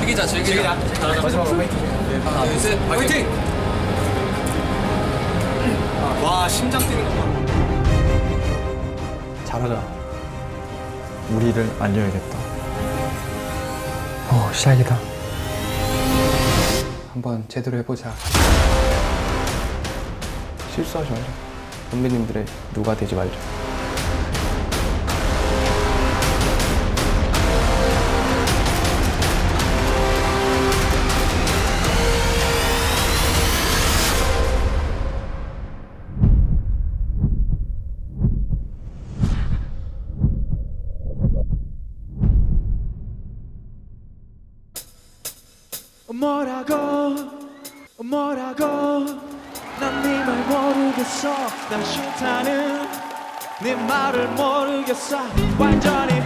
즐기자 즐기자 마지막으로 화이팅. 하나 둘셋 화이팅 와 심장 뛰는 거 봐. 잘하자. 우리를 알려야겠다. 어, 시작이다. 한번 제대로 해보자. 실수하지 말자. 선배님들의 누가 되지 말자. 뭐라고? 뭐라고? 난 네 말 모르겠어. 난 싫다는 네 말을 모르겠어. 완전히